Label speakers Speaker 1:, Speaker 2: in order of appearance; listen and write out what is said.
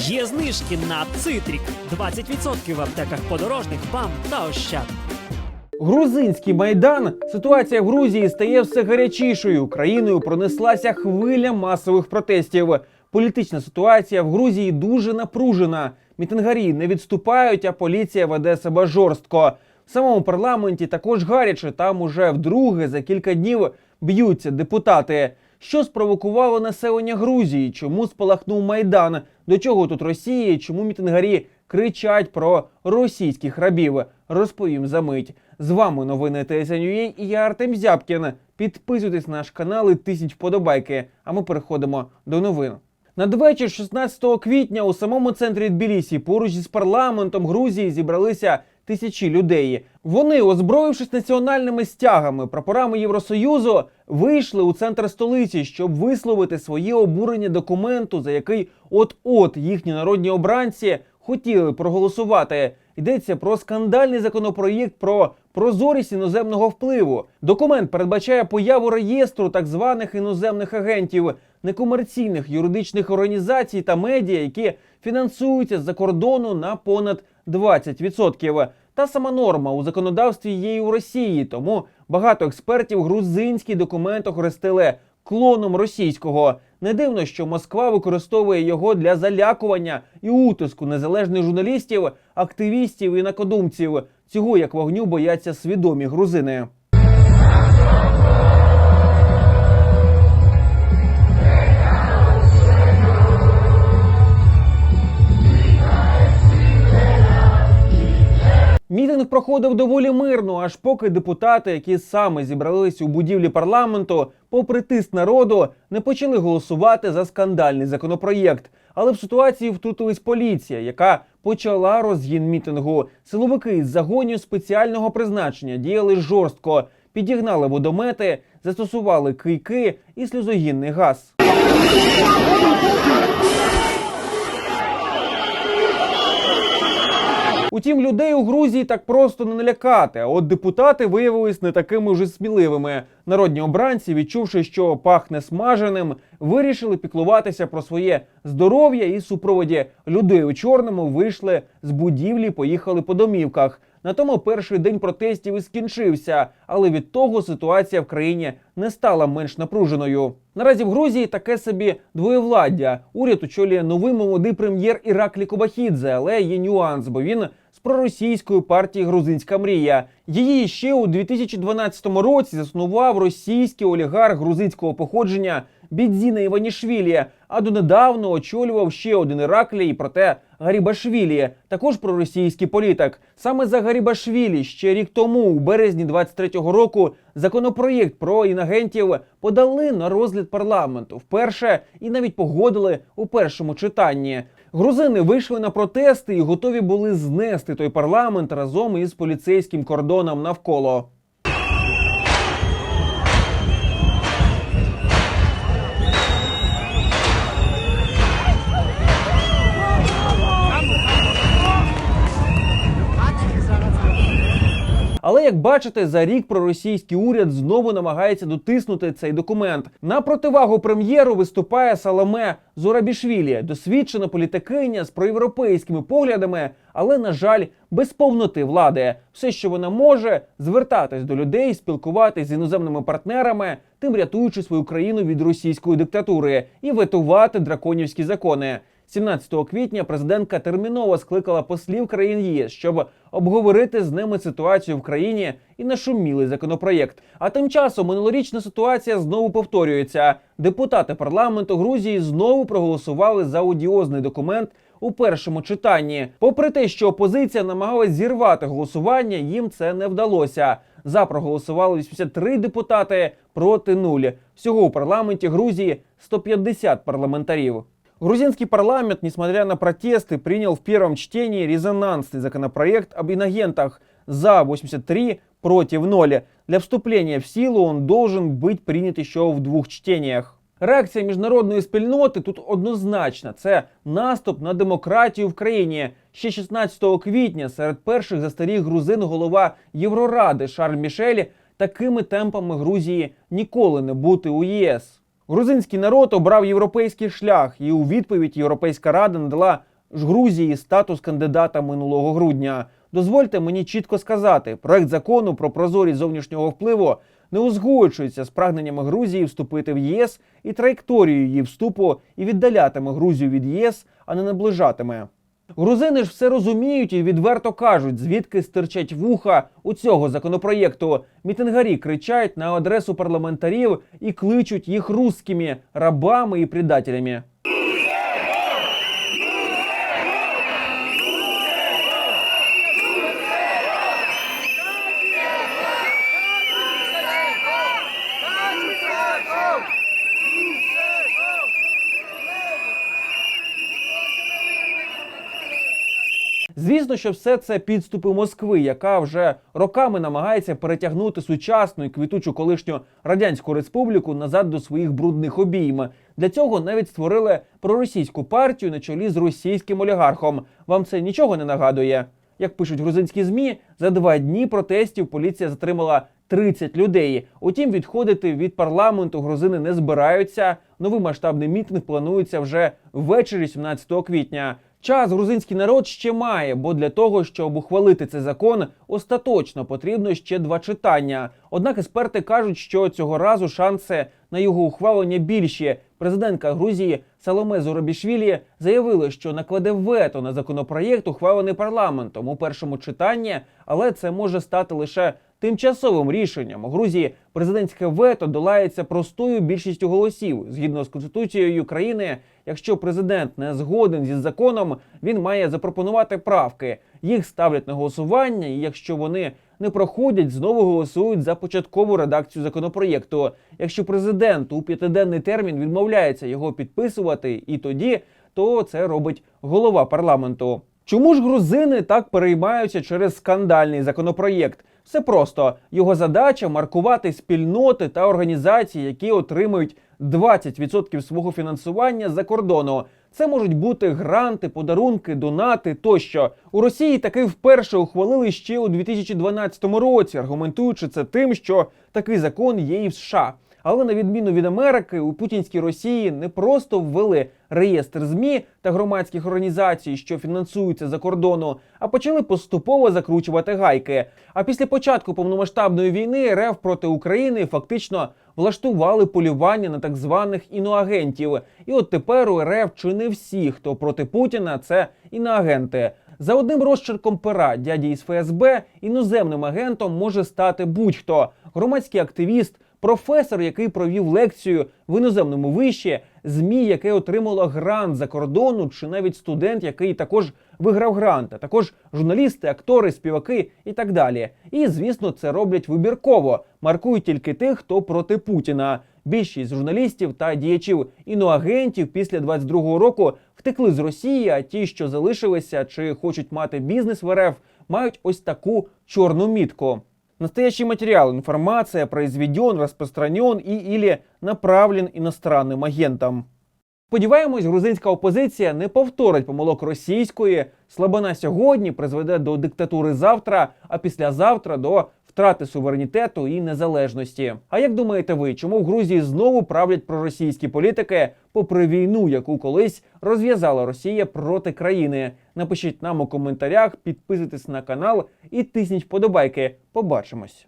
Speaker 1: Є знижки на цитрік 20% в аптеках подорожних БАМ та Ощад.
Speaker 2: Грузинський майдан. Ситуація в Грузії стає все гарячішою. Країною пронеслася хвиля масових протестів. Політична ситуація в Грузії дуже напружена. Мітингарі не відступають, а поліція веде себе жорстко. В самому парламенті також гаряче. Там уже вдруге за кілька днів б'ються депутати. Що спровокувало населення Грузії? Чому спалахнув майдан? До чого тут Росія? Чому мітингарі кричать про російських рабів? Розповім за мить. З вами новини ТСНЮА і я Артем Зябкін. Підписуйтесь на наш канал і тисніть вподобайки. А ми переходимо до новин. Надвечір 16 квітня у самому центрі Тбілісі поруч із парламентом Грузії зібралися тисячі людей. Вони, озброївшись національними стягами, прапорами Євросоюзу, вийшли у центр столиці, щоб висловити своє обурення документу, за який от-от їхні народні обранці хотіли проголосувати. Йдеться про скандальний законопроєкт про прозорість іноземного впливу. Документ передбачає появу реєстру так званих іноземних агентів, некомерційних юридичних організацій та медіа, які фінансуються з-за кордону на понад 20%. Та сама норма у законодавстві є і у Росії, тому багато експертів грузинський документ охрестили клоном російського. Не дивно, що Москва використовує його для залякування і утиску незалежних журналістів, активістів і накодумців. Цього як вогню бояться свідомі грузини. Мітинг проходив доволі мирно, аж поки депутати, які саме зібрались у будівлі парламенту, попри тиск народу, не почали голосувати за скандальний законопроєкт. Але в ситуацію втрутилась поліція, яка почала розгін мітингу. Силовики із загонів спеціального призначення діяли жорстко, підігнали водомети, застосували кийки і сльозогінний газ. Утім, людей у Грузії так просто не налякати. А от депутати виявились не такими вже сміливими. Народні обранці, відчувши, що пахне смаженим, вирішили піклуватися про своє здоров'я і супроводі людей у чорному вийшли з будівлі, поїхали по домівках. На тому перший день протестів і скінчився, але від того ситуація в країні не стала менш напруженою. Наразі в Грузії таке собі двоєвладдя. Уряд очолює новий молодий прем'єр Іраклі Кобахідзе, але є нюанс, бо він проросійської партії Грузинська мрія. Її ще у 2012 році заснував російський олігарх грузинського походження Бідзіна Іванішвілі, а донедавна очолював ще один Іраклій, проте Гарібашвілі, також проросійський політик. Саме за Гарібашвілі ще рік тому, у березні 23-го року, законопроєкт про інагентів подали на розгляд парламенту вперше і навіть погодили у першому читанні. Грузини вийшли на протести і готові були знести той парламент разом із поліцейським кордоном навколо. Як бачите, за рік проросійський уряд знову намагається дотиснути цей документ. На противагу прем'єру виступає Саломе Зурабішвілі, досвідчена політикиня з проєвропейськими поглядами, але на жаль, без повноти влади. Все, що вона може, звертатись до людей, спілкуватись з іноземними партнерами, тим рятуючи свою країну від російської диктатури і ветувати драконівські закони. 17 квітня президентка терміново скликала послів країн ЄС, щоб обговорити з ними ситуацію в країні і нашумілий законопроєкт. А тим часом минулорічна ситуація знову повторюється. Депутати парламенту Грузії знову проголосували за одіозний документ у першому читанні. Попри те, що опозиція намагалась зірвати голосування, їм це не вдалося. За проголосували 83 депутати проти нуль. Всього у парламенті Грузії 150 парламентарів. Грузинский парламент, несмотря на протесты, принял в первом чтении резонансный законопроект об инагентах за 83 против 0. Для вступления в силу он должен быть принят еще в двох чтениях. Реакція міжнародної спільноти тут однозначна: це наступ на демократію в країні. Ще 16 квітня серед перших застаріх грузин голова Євроради Шарль Мішель такими темпами Грузії ніколи не бути у ЄС. Грузинський народ обрав європейський шлях, і у відповідь Європейська рада надала ж Грузії статус кандидата минулого грудня. Дозвольте мені чітко сказати, проект закону про прозорість зовнішнього впливу не узгоджується з прагненнями Грузії вступити в ЄС і траєкторією її вступу і віддалятиме Грузію від ЄС, а не наближатиме. Грузини ж все розуміють і відверто кажуть, звідки стирчать вуха у цього законопроєкту. Мітингарі кричать на адресу парламентарів і кличуть їх русскими рабами і предателями. Звісно, що все це підступи Москви, яка вже роками намагається перетягнути сучасну і квітучу колишню радянську республіку назад до своїх брудних обійм. Для цього навіть створили проросійську партію на чолі з російським олігархом. Вам це нічого не нагадує? Як пишуть грузинські змі, за два дні протестів поліція затримала 30 людей. Утім, відходити від парламенту грузини не збираються. Новий масштабний мітинг планується вже ввечері 17 квітня. Час грузинський народ ще має, бо для того, щоб ухвалити цей закон, остаточно потрібно ще два читання. Однак експерти кажуть, що цього разу шанси на його ухвалення більші. Президентка Грузії Саломе Зоробішвілі заявила, що накладе вето на законопроєкт, ухвалений парламентом у першому читанні, але це може стати лише тимчасовим рішенням. У Грузії президентське вето долається простою більшістю голосів. Згідно з конституцією України, якщо президент не згоден зі законом, він має запропонувати правки. Їх ставлять на голосування, і якщо вони не проходять, знову голосують за початкову редакцію законопроєкту. Якщо президент у п'ятиденний термін відмовляється його підписувати, і тоді то це робить голова парламенту. Чому ж грузини так переймаються через скандальний законопроєкт? Все просто його задача маркувати спільноти та організації, які отримують 20% свого фінансування за кордону. Це можуть бути гранти, подарунки, донати тощо. У Росії таки вперше ухвалили ще у 2012 році, аргументуючи це тим, що такий закон є і в США. Але на відміну від Америки, у путінській Росії не просто ввели реєстр змі та громадських організацій, що фінансуються за кордону, а почали поступово закручувати гайки. А після початку повномасштабної війни РФ проти України фактично влаштували полювання на так званих іноагентів. І от тепер у РФ чи не всі, хто проти Путіна, це іноагенти. За одним розчерком пера дяді із ФСБ іноземним агентом може стати будь-хто громадський активіст, професор, який провів лекцію в іноземному виші, змі, яке отримало грант за кордону, чи навіть студент, який також виграв грант, а також журналісти, актори, співаки і так далі. І звісно, це роблять вибірково, маркують тільки тих, хто проти Путіна. Більшість журналістів та діячів іноагентів після 22-го року втекли з Росії, а ті, що залишилися чи хочуть мати бізнес в РФ, мають ось таку чорну мітку. Настоящий материал, информация произведен, распространен и или направлен иностранным агентам. Сподіваємось, грузинська опозиція не повторить помилок російської. Слабина сьогодні призведе до диктатури завтра, а післязавтра до втрати суверенітету і незалежності. А як думаєте ви, чому в Грузії знову правлять проросійські політики, попри війну, яку колись розв'язала Росія проти країни? Напишіть нам у коментарях, підписуйтесь на канал і тисніть вподобайки. Побачимось.